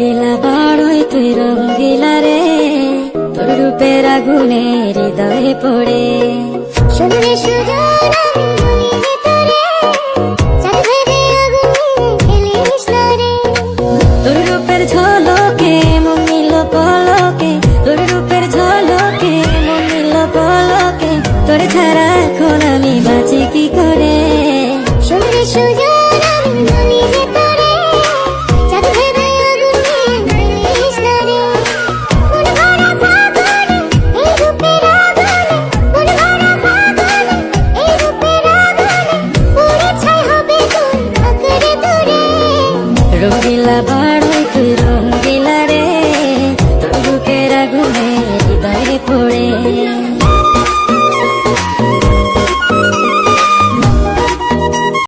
রঙ্গিলা বড়ই তুই রঙ্গিলা রে। তোর রূপের আগুনে হৃদয়ে পড়ে। শুনলে সুজন আমি বলি যে তোরে। চাঁদ ভেবে আগুনে খেলিস না তোর রূপের ঝলকে মমিল পলকে। তোর রূপের ঝলকে মমিল পলকে। তোর ছাড়া এখন আমি বাঁচি কি করে? রঙ্গিলা বড়ই তুই রঙ্গিলা রে তোর রূপের আগুনে হৃদয়ে পড়ে।